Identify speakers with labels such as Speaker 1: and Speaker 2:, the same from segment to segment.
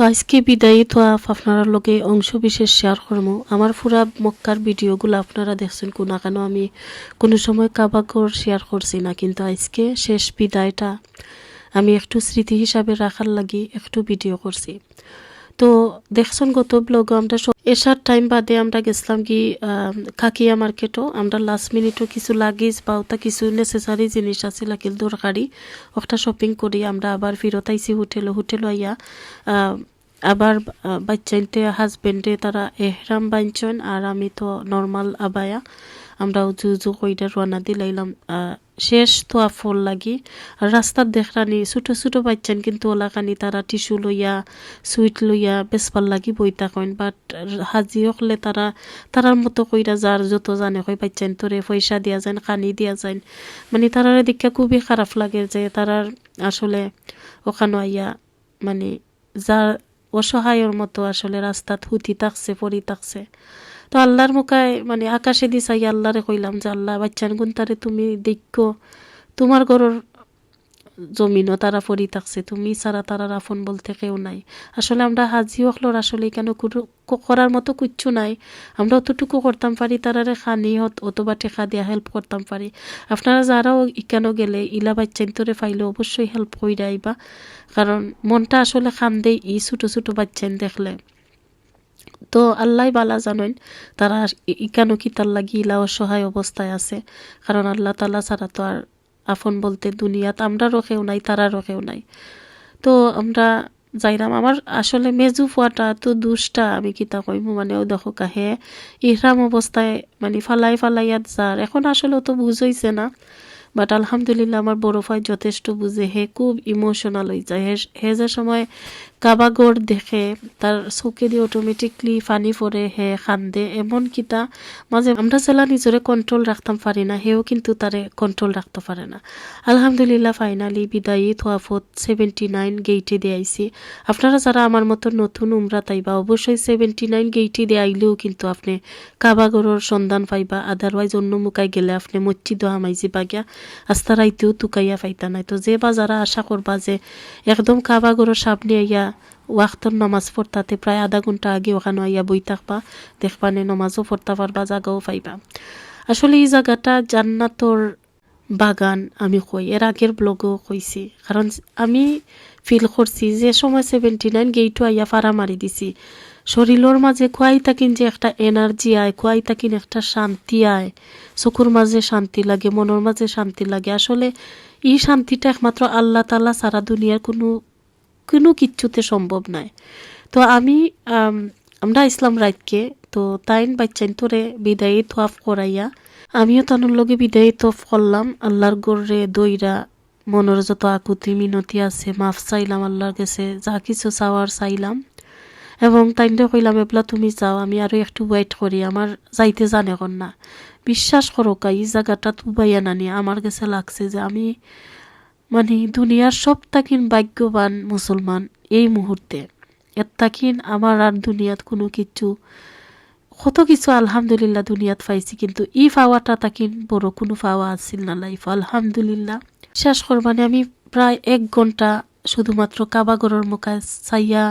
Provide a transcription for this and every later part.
Speaker 1: তো আজকে বিদায়ী, তো আপনার লোকে অংশ বিশেষ শেয়ার করব আমার পুরা মক্কার ভিডিওগুলো আপনারা দেখছেন কোনা, কেন আমি কোনো সময় কাবাকর শেয়ার করছি না, কিন্তু আজকে শেষ বিদায়টা আমি একটু স্মৃতি হিসাবে রাখার লাগি, একটু ভিডিও করছি। তো দেখছেন গত ব্লগ আমরা এসার টাইম বাদে আমরা গেছিলাম কি কাকিয়া মার্কেটও আমরা লাস্ট মিনিটও কিছু লাগেজ বা ওটা কিছু নেসেসারি জিনিস আছে, লাগিল দরকারি। ওটা শপিং করি, আমরা আবার ফিরত আইসি হোটেলে হোটেল আইয়া আবার বাচ্চাইনতে হাজবেন্ডে তারা এহরাম বাঞ্চন আর আমি তো নর্মাল আবায়া। আমরা উজু উজু কইরা রওনা দিলাইলাম শেষ তো ফল লাগি। আর রাস্তার দেখরানি ছোট ছোট বাচ্চান কিন্তু ওলাকানি তারা টিস্যু লইয়া, সুইট লইয়া বেসপার লাগি বইতা কইন। বাট হাজি হলে তারা, তারার মতো কইরা যার যত জানে কই বাচ্চান তোরে পয়সা দিয়া যায় কানি দিয়া যায় মানে তারার দিকে খুবই খারাপ লাগে যে তারার আসলে ওখানে আইয়া মানে যার অসহায়ের মতো আসলে রাস্তাত হুতি থাকছে, পরি থাকছে। তো আল্লাহর মুখায় মানে আকাশে দি চাই আল্লাহরে কইলাম যে, আল্লাহ বাচ্চান গুনতারে তুমি দেখো। তোমার ঘরের জমিনও তারা পরি থাকছে। তুমি ছাড়া তারার আফন বলতে কেউ নাই। আসলে আমরা হাজি হকলোর আসলে কেন কোনো করার মতো কিচ্ছু নাই। আমরা অতটুকু করতাম পারি, তারারে খানি হত, অথবা টেকা দিয়া হেল্প করতাম পারি। আপনারা যারাও ইকানো গেলে ইলা বাচ্চান্তরে ফাইলে অবশ্যই হেল্প কইরা আইবা কারণ মনটা আসলে খান দেই ই ছোটো ছোটো বাচ্চান দেখলে। তো আল্লাহ বালা জানেন, তারা ইকানো কি তার লাগি ইলা অসহায় অবস্থায় আছে? কারণ আল্লাহ তালা ছাড়া তো আর আফন বলতে দুনিয়াত আমরা রকেও নাই, তারা রকেও নাই। তো আমরা যাইলাম আমার আসলে মেজু ফুয়াটা তো দুষ্টা, আমি কিতা কইম? মানে ও দেখো কাহে ইহরাম অবস্থায় মানে ফালাই ফালাইয়াত যার। এখন আসলে তো বুঝইছে না বাট আলহামদুলিল্লাহ আমার ভাই যথেষ্ট বুঝে, হে খুব ইমোশনাল হয়ে যায়। হে যে সময় কাবাগর দেখে তার চোখে দিয়ে অটোমেটিকলি ফানি পরে হে খান্দে। এমন কিতা মাঝে আমরা জেলা নিজরে কন্ট্রোল রাখতাম পারি না হেও কিন্তু তারে কন্ট্রোল রাখতে পারে না। আলহামদুলিল্লাহ ফাইনালি বিদায়ী থোয়াফত সেভেন্টি নাইন গেইটে দিয়ে আইসি আপনারা যারা আমার মতো নতুন উমরা তাইবা, অবশ্যই সেভেন্টি নাইন গেইটে দিয়ে আইলেও কিন্তু আপনি কাবাগরের সন্ধান পাইবা আদারওয়াইজ অন্য মুকাই গেলে আপনি মসজিদ হামাইজি বাগিয়া আস্তা রাইতেও তুকাইয়া পাইতা নাই। তো যে বা যারা আশা করবা যে একদম কাবাগরের সামনে আইয়া ওয়াক্তর নামাজ পড়তাতে প্রায় আধা ঘণ্টা আগে ওখানে আইয়া বই থাকবা দেখবানে নমাজও পড়তে পারবা জাগাও পাইবা আসলে এই জায়গাটা জান্নাতর বাগান আমি কই এর আগের ব্লগও কইছি কারণ আমি ফিল করছি যে সময় সেভেন্টি নাইন গেইটও আইয়া ফাড়া মারি দিছি শরীরের মাঝে খুয়াই থাকিন যে একটা এনার্জি আয় খুয়াই থাকিন একটা শান্তি আয় চকুর মাঝে শান্তি লাগে মনের মাঝে শান্তি লাগে আসলে এই শান্তিটা একমাত্র আল্লাহ তালা সারা দুনিয়ার কোনো কোনো কিচ্ছুতে সম্ভব নাই তো আমি আমরা ইসলাম রাইতকে, তো তাইন বাচ্চাইন তোরে বিদায়ী তোয়াফ করাইয়া, আমিও তানোর লগে বিদায়ী তোফ করলাম। আল্লাহর গড়ে দইরা মনের যত আকুতি, মিনতি আছে, মাফ চাইলাম আল্লাহর কাছে, যা কিছু চাওয়ার চাইলাম। এবং তাইনটা কইলাম, এবলা তুমি যাও, আমি আরও একটু ওয়েট করি, আমার যাইতে জানে কর না বিশ্বাস করো এই জায়গাটা তুবাইয়া নানি, আমার কাছে লাগছে যে আমি মানে দুনিয়ার সব তাকিন ভাগ্যবান মুসলমান এই মুহূর্তে। এর তাকিন আমার আর দুনিয়াত কোনো কিছু, কত কিছু আলহামদুলিল্লাহ দুনিয়াত পাইছি, কিন্তু ই পাওয়াটা তাকিন বড় কোনো পাওয়া আছিল না লাইফ। আলহামদুলিল্লাহ। শেষ করবানে আমি প্রায় এক ঘণ্টা শুধুমাত্র কাবাগরের মুখায় চাইয়া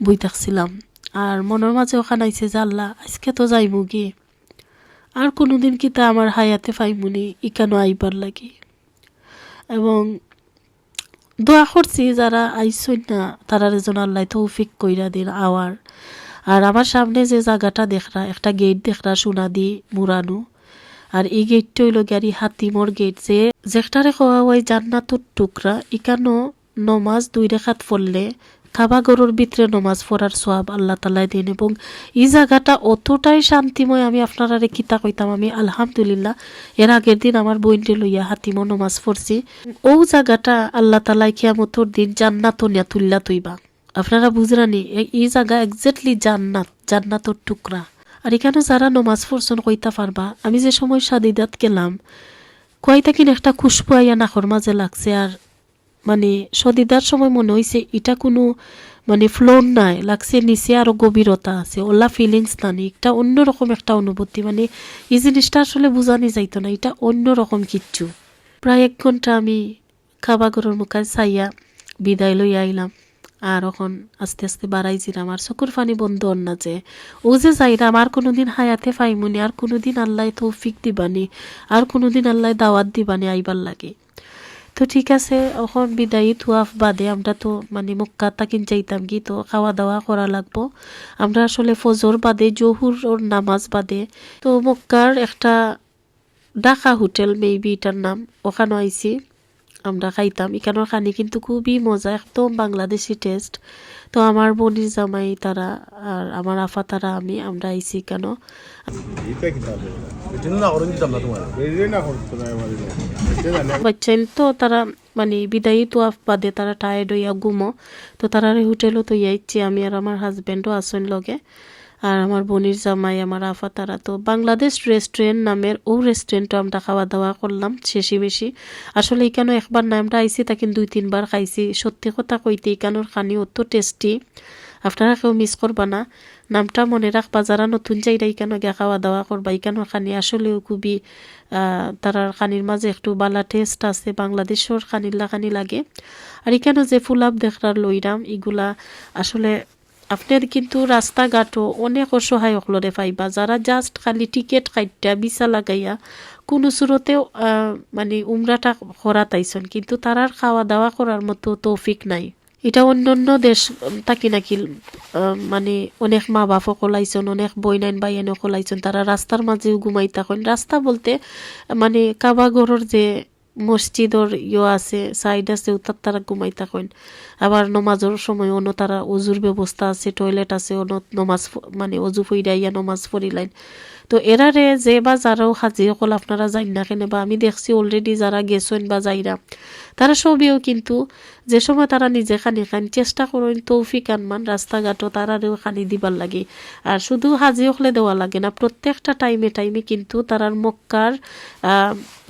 Speaker 1: বই থাকছিলাম আর মনের মাঝে ওখানে আইছে যে আল্লাহ, আজকে তো যাইমু গিয়ে আর কোনোদিন কিতা আমার হায়াতে পাইমুনি ইকানো আইবার লাগি? এবং দোয়া করছি যারা আইসই না, তারা যেন আল্লাহ তৌফিক কইরা দিন আওয়ার। আর আমার সামনে যে জায়গাটা দেখরা, একটা গেট দেখরা সোনা দি মুরানো। আর এই গেটটা হইল গাড়ি হাতিমর গেট যে যেটারে খাওয়া ওই জান্নাতুর টুকরা ইকানো নমাজ দুই রেখাত পড়লে কাবা গরুর ভিতরে নমাজ পড়ার সোয়াব আল্লাহ তালাই দিন এবং এই জায়গাটা অতটাই শান্তিময়, আমি আপনারা রে কিতা কইতাম, আমি আলহামদুলিল্লাহ। এর আগের দিন আমার বইনটি লইয়া হাতিমো নমাজ পড়ছি। ও জায়গাটা আল্লাহ তালাই কিয়ামতর দিন জান্নাত নিয়া তুল্লা তুইবা আপনারা বুঝরানি এই জায়গা একজাক্টলি জান্নাত, জান্নাতর টুকরা। আর এখানে যারা নমাজ পড়ছেন কইতা পারবা, আমি যে সময় সাদিদাত গেলাম কয়টা কিনা একটা খুশবু আইয়া নাকর মাঝে লাগছে, আর মানে সদিদার সময় মনে হয়েছে এটা কোনো মানে ফ্লোর নাই, লাগছে নিচে আরও গভীরতা আছে, ওলা ফিলিংস নানি একটা অন্যরকম একটা অনুভূতি মানে এই জিনিসটা আসলে বোঝানি যাইতো না, এটা অন্যরকম কিচ্ছু। প্রায় এক ঘণ্টা আমি কাবাগরের মুখায় চাইয়া বিদায় লই আইলাম, আর এখন আস্তে আস্তে বাড়াই বাড়াইছিলাম আর চকুর পানি বন্ধ না যে, ও যে যাইরাম, আর কোনোদিন হায়াতে পাইমুনি, আর কোনোদিন আল্লাহ তৌফিক দিবানি, আর কোনোদিন আল্লাহ দাওয়াত দিবানি আইবার লাগে। তো ঠিক আছে এখন বিদায়ী থুয়াফ বাদে আমরা তো মানে মক্কা তাকিন চাইতাম কি, তো খাওয়া দাওয়া করা লাগবো। আমরা আসলে ফজর বাদে জহুর ওর নামাজ বাদে। তো মক্কার একটা ডাকা হোটেল, মেবি এটার নাম ওখানে আইছি। আমরা খাইতাম। এখানের খানি কিন্তু খুবই মজা, একদম বাংলাদেশি টেস্ট তো আমার বোনির জামাই তারা আর আমার আফা তারা, আমি, আমরা আইছি কেন? তো তারা মানে বিদায়ী তো বাদে, তারা টায়ার্ড হইয়া ঘুমো। তো তারা হোটেলও তো ইয়াইছি, আমি আর আমার হাজবেন্ডও আসেন লগে। আর আমার বোনির জামাই, আমার আফা, তারা তো বাংলাদেশ রেস্টুরেন্ট নামের ও রেস্টুরেন্টও আমরা খাওয়া দাওয়া করলাম শেষি বেশি আসলে এখানে একবার না আমরা আইছি তাকে দুই, তিনবার খাইছি। সত্যি কথা কইতে এখানোর খানি অত টেস্টি আপনারা কেউ মিস করবা না। নামটা মনে রাখবা যারা নতুন যাইরা এখানে গিয়া খাওয়া দাওয়া করবা এখানোর খানি আসলেও খুবই তারার খানির মাঝে একটু বালা টেস্ট আছে, বাংলাদেশের খানির লাখানি লাগে। আর এখানে যে ফুলাপ দেখরার লইরাম, এগুলা আসলে আপনার কিন্তু রাস্তাঘাটও অনেক অসহায় অকলরে পাইবা যারা জাস্ট খালি টিকেট কাইটা বিছা লাগাইয়া কোনো সুরতেও মানে উমরাটা করা তাইছন কিন্তু তারার খাওয়া দাওয়া করার মতো তৌফিক নাই। এটা অন্য অন্য দেশ, তাকি নাকি মানে অনেক মা বাপ কলাইছন অনেক বই নাইন বাই এনে কলাইছন তারা রাস্তার মাঝেও ঘুমাই থাকেন রাস্তা বলতে মানে কাবাগরের যে মসজিদর ইয়ে আছে সাইড আছে তার তারা ঘুমাই থাকেন। আবার নমাজের সময় অন্য তারা অজুর ব্যবস্থা আছে, টয়লেট আছে অন্য নমাজ মানে অজু ফইরাইয়া নমাজ পড়িলাইন তো এরারে যে বা যারাও হাজি অকল আপনারা যাই না কেন বা, আমি দেখছি অলরেডি যারা গেছেন বা যাইরা তারা সবেও কিন্তু যে সময় তারা নিজে খানি খান, চেষ্টা করেন তৌফিক আনমান রাস্তাঘাটও তারারেও খানি দিবার লাগে। আর শুধু হাজি হলে দেওয়া লাগে না, প্রত্যেকটা টাইমে টাইমে কিন্তু তারার মক্কার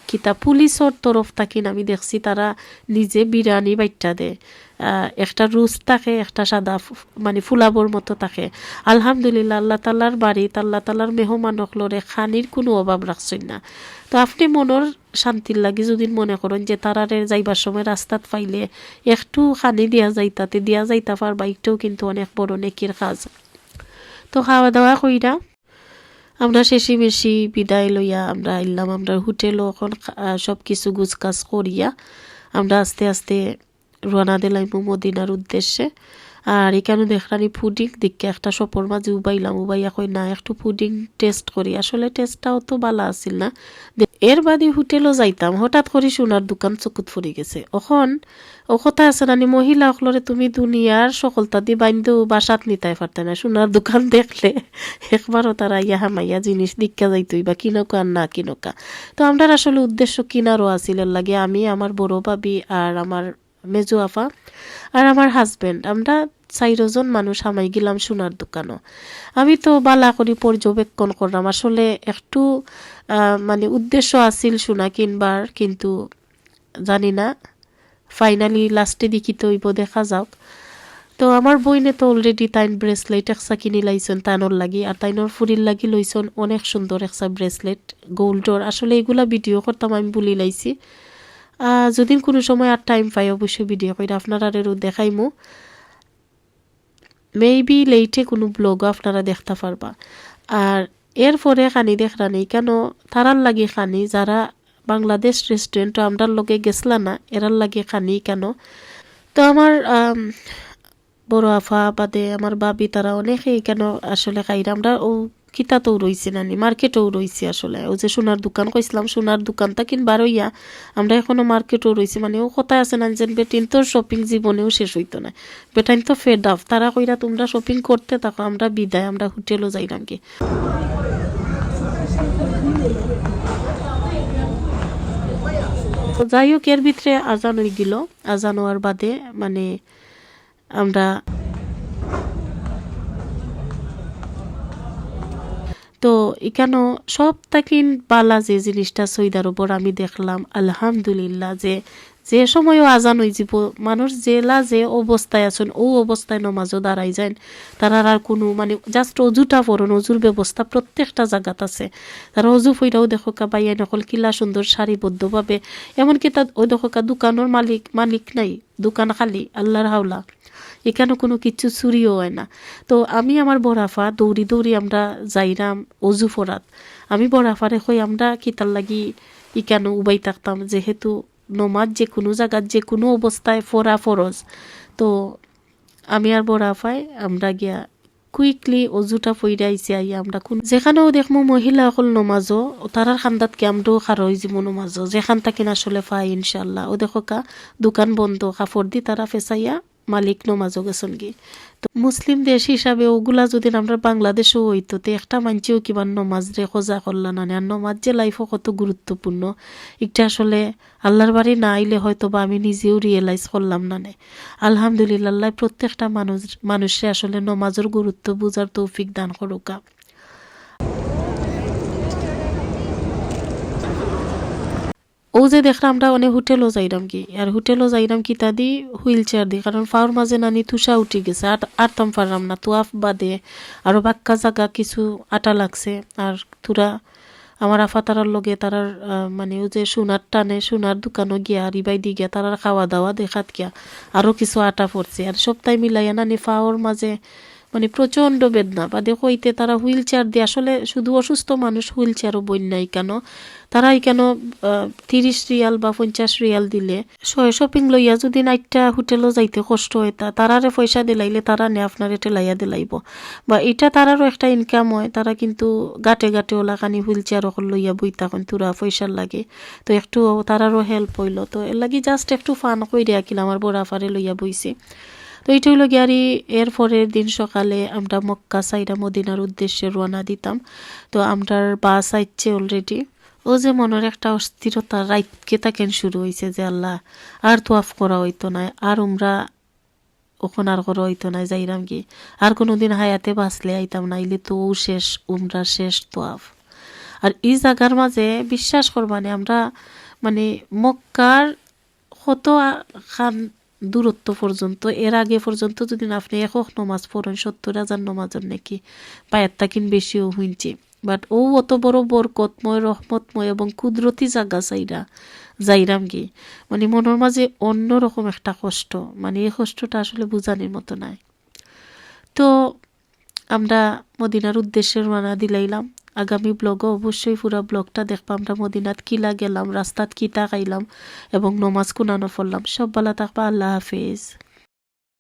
Speaker 1: কিতা পুলিশের তরফ থাকি আমি দেখছি তারা নিজে বিরিয়ানি বাইটা আহ, একটা রুজ থাকে একটা সাদা মানে ফুলাবর মতো থাকে। আলহামদুলিল্লাহ আল্লাহ তাল্লার বাড়িত আল্লাহ তাল্লার মেহমান অকলরে খানির কোনো অভাব রাখছেন না। তো আপনি মনের শান্তির লাগি যদি মনে করেন যে তারারে যাইবার সময় রাস্তাত পাইলে একটু খানি দিয়া যাইতাতে দিয়া যাইতা পার বাইকটাও কিন্তু অনেক বড় নেকির কাজ। তো খাওয়া দাওয়া কইরা আমরা শেষে বেশি বিদায় লইয়া আমরা আইলাম আমরা হোটেলও এখন সব কিছু গুছকাজ করিয়া আমরা আস্তে আস্তে রওনা দিলাম মদিনার উদ্দেশ্যে। আর এখানে দেখলানি পুডিং দিকে একটা সপর মাঝে উবাইলাম, উবাইয়া কই, না, একটু পুডিং টেস্ট করি। আসলে টেস্টটাও তো ভালো আছিল না। এর বাদে হোটেলও যাইতাম, হঠাৎ করে সোনার দোকান চকুত ফুরি গেছে। অখন ও কথা আছে নানি মহিলা সকলরে তুমি দুনিয়ার সকলতা দি বাইন্দু বাসাত নিতাই পারতে না। সোনার দোকান দেখলে একবারও তারা ইয়া হামাইয়া জিনিস দীক্ষা যাইতই বা কিনকা আর না কিনকা। তো আমরা আসলে উদ্দেশ্য কিনারও এর লাগে। আমি, আমার বড় ভাবি আর আমার মেজু আফা। আর আমার হাজবেন্ড আমরা চাইরজন মানুষ হামাই গেলাম সোনার দোকানও আমি তো বালা করি পর্যবেক্ষণ করলাম। আসলে একটু মানে উদ্দেশ্য আছিল সোনা কিনবার, কিন্তু জানি না। ফাইনালি লাস্টে দেখি তো ইব দেখা যাওক তো আমার বইনে তো অলরেডি তাইন ব্রেসলেট একসা কিনি লাইছন তাইনর লাগি। আর তাইনর ফুরির লাগি লইছন অনেক সুন্দর একসা ব্রেসলেট গোল্ডর আসলে এগুলা ভিডিও করতাম, আমি বলি লাইছি। যদি কোনো সময় আর টাইম পাই অবশ্যই ভিডিও করে আপনারা আরও দেখাইমু। মেবি লেইটে কোনো ব্লগও আপনারা দেখতে পারবা। আর এরপরে খানি নেই কেন তারার লাগে খানি যারা বাংলাদেশ রেস্টুরেন্ট আমরার লগে গেছলা না এরার লাগে খানি কেন? তো আমার আম, বড় আফা বাদে আমার বাবি তারা অনেকেই কেন আসলে খাইরা আমরা ও কিতাতেও রয়েছি নানি, মার্কেটেও রয়েছি আসলে। ও যে সোনার দোকান কইছিলাম, সোনার দোকানটা কিন্তু কিনবার হইয়া আমরা এখনও মার্কেটেও রয়েছি মানে ও কথা আছে না যে, বেটিন, তোর শপিং জীবনেও শেষ হইতো না। বেটাইন, তো ফেড আপ তারা কইরা, তোমরা শপিং করতে থাকো, আমরা বিদায়, আমরা হোটেলও যাইলাম কি যাই হোক, এর ভিতরে আজান হয়ে গেল। আজান হওয়ার বাদে মানে আমরা তো এখানেও সব তাকিন বালা যে জিনিসটা সৈদার উপর আমি দেখলাম আলহামদুলিল্লাহ যে যে সময়ও আজান হয়ে যাব মানুষ জেলা যে অবস্থায় আছেন, ও অবস্থায় নমাজও দাঁড়াই যায় তারা আর কোনো মানে জাস্ট অজুটা পড়ুন, অজুর ব্যবস্থা প্রত্যেকটা জায়গাত আছে। তারা অজু ফইরাও দেখো কা বাইয়া নকল কিলা সুন্দর সারিবদ্ধভাবে। এমনকি তার, ওই দেখো দোকানের মালিক মালিক নাই, দোকান খালি, আল্লাহর হাওলা। এখানে কোনো কিছু চুরিও হয় না। তো আমি আমার বড়াফা দৌড়ি দৌড়ি আমরা যাইরাম অজু ফরাত। আমি বড়াফারে কই আমরা কিতার লাগি ইকানো উবাই থাকতাম, যেহেতু নমাজ যে কোনো জায়গার যে কোনো অবস্থায় ফরা ফরজ। তো আমি আর বড়াফাই আমরা গিয়া কুইকলি অজুটা ফইরা আইসি আই, আমরা কোন যেখানেও দেখমো মহিলা অকল নমাজও, তারার খান্দাত কি আমরাও খার হয়ে যাব নমাজও। যেখান থাকি আসলে ফাই ইনশাল্লাহ ও দেখো কা, দোকান বন্ধ, কাপড় দি তারা ফেসাইয়া মালিক নমাজও গেছেন কি তো মুসলিম দেশ হিসাবে ওগুলা যদি আমরা বাংলাদেশও হইতো, তো একটা মানছেও কিবা নমাজ রে খোঁজা করলা না আর নমাজ যে লাইফও কত গুরুত্বপূর্ণ। একটা আসলে আল্লাহর বাড়ি না আইলে হয়তো বা আমি নিজেও রিয়েলাইজ করলাম না নে। আলহামদুলিল্লাহ প্রত্যেকটা মানুষ মানুষে আসলে নমাজের গুরুত্ব বোঝার তৌফিক দান করুকা। ও যে দেখলাম আমরা অনেক হোটেলও যাইলাম কি, আর হোটেলও যাইলাম কি তা দি হুইল চেয়ার দি কারণ ফাওয়ার মাঝে নানি তুষা উঠে গেছে, আর আরতাম পারলাম না, তোয়াফ বাদে আরও বাক্কা জাগা কিছু আটা লাগছে, আর তুরা আমার আফা তারার লগে তারার মানে ও যে সোনার টানে সোনার দোকানও গিয়া রিবাই দি গিয়া তারার খাওয়া দাওয়া দেখাত গিয়া আরও কিছু আটা পড়ছে, আর সপ্তাহে মিলাইয়া নানি ফাওয়ার মাঝে মানে প্রচণ্ড বেদনা বা দেখো ইতে তারা হুইল চেয়ার দিয়ে, আসলে শুধু অসুস্থ মানুষ হুইল চেয়ারও বই নাই কেন? তারা কেন তিরিশ রিয়াল বা পঞ্চাশ রিয়াল দিলে? শপিং লইয়া যদি নাইটটা হোটেলও যাইতে কষ্ট হয়, তা তারারে পয়সা দিলাইলে তারা নে আপনার এটা লাইয়া দিলাইব। বা এটা তারারও একটা ইনকাম হয়, তারা কিন্তু গাটে গাটে ওলাখানি হুইল চেয়ার লইয়া বই তখন তুরা পয়সার লাগে। তো একটু তারারও হেল্প হইল, তো এর লাগি জাস্ট একটু ফান কই রাখিল আমার বড় আফারে লইয়া বইছে। তো এইটা হইল গিয়ারি এর পরের দিন সকালে আমরা মক্কা সাইডা মদিনার উদ্দেশ্যে রওনা দিতাম। তো আমরার বাস আইচ্ছে অলরেডি ও যে মনের একটা অস্থিরতা রাইতকে তাকেন শুরু হয়েছে যে আল্লাহ, আর তো আফ করা হইতো না, আর উমরা ওখান আর করা হইতো না, যাইরাম কি। আর কোনোদিন হায়াতে বাঁচলে আইতাম না ইলে তো শেষ, উমরা শেষ তো আফ আর এই জায়গার মাঝে বিশ্বাস করবানে, আমরা মানে মক্কার কত খান দূরত্ব পর্যন্ত, এর আগে পর্যন্ত যদি আপনি একক নমাজ পড়েন, সত্তর হাজার নমাজের নাকি পায়ের তাকিন বেশিও হইছে বাট ও অত বড় বরকতময়, রহমতময় এবং কুদরতি জাগা চাইরা যাইরাম কি? মানে মনের মাঝে অন্যরকম একটা কষ্ট। মানে এই কষ্টটা আসলে বুঝানোর মতো নাই। তো আমরা মদিনার উদ্দেশ্যে রওনা দিলাইলাম। আগামী ব্লগও অবশ্যই পুরো ব্লগটা দেখব। আমরা মদিনাত কিলা গেলাম রাস্তাত কিতা খাইলাম এবং নমাজ কুনানো পড়লাম। সব বেলা থাকবা, আল্লাহ হাফিজ।